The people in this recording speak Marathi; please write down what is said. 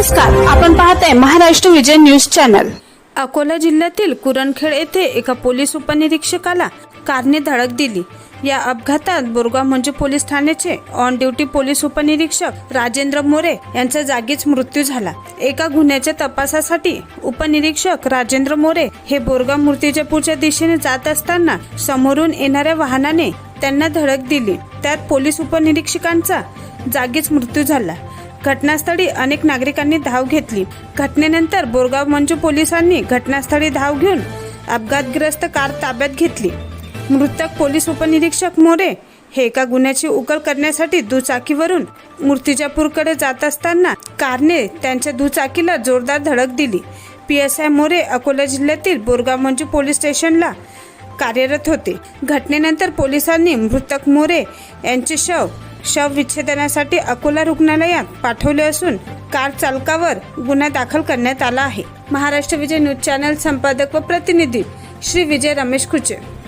नमस्कार आपण पाहत आहे महाराष्ट्र विजय न्यूज चॅनल. अकोला जिल्ह्यातील कुरणखेड येथे एका पोलीस उपनिरीक्षकाला कारने धडक दिली. या अपघातात बोरगाव म्हणजे पोलीस ठाण्याचे ऑन ड्युटी पोलीस उपनिरीक्षक राजेंद्र मोरे यांचा जागीच मृत्यू झाला. एका गुन्ह्याच्या तपासासाठी उपनिरीक्षक राजेंद्र मोरे हे बोरगाव मूर्तिजापूरच्या दिशेने जात असताना समोरून येणाऱ्या वाहनाने त्यांना धडक दिली. त्यात पोलीस उपनिरीक्षकांचा जागीच मृत्यू झाला. घटनास्थळी अनेक नागरिकांनी धाव घेतली. घटनेनंतर बोरगाव मंजू पोलिसांनी घटनास्थळी धाव घेऊन अपघातग्रस्त कार ताब्यात घेतली. मृतक पोलीस उपनिरीक्षक मोरे हे एका गुन्ह्याची उकल करण्यासाठी दुचाकीवरून मूर्तिजापूरकडे जात असताना कारने त्यांच्या दुचाकीला जोरदार धडक दिली. P S I More Akola जिल्ह्यातील बोरगाव मंजू पोलीस स्टेशनला कार्यरत होते. घटनेनंतर पोलिसांनी मृतक मोरे यांचे शव शव विच्छेदनासाठी अकोला रुग्णालयात पाठवले असून कार चालकावर गुन्हा दाखल करण्यात आला आहे. महाराष्ट्र विजय न्यूज चॅनल संपादक व प्रतिनिधी श्री विजय रमेश खुचे.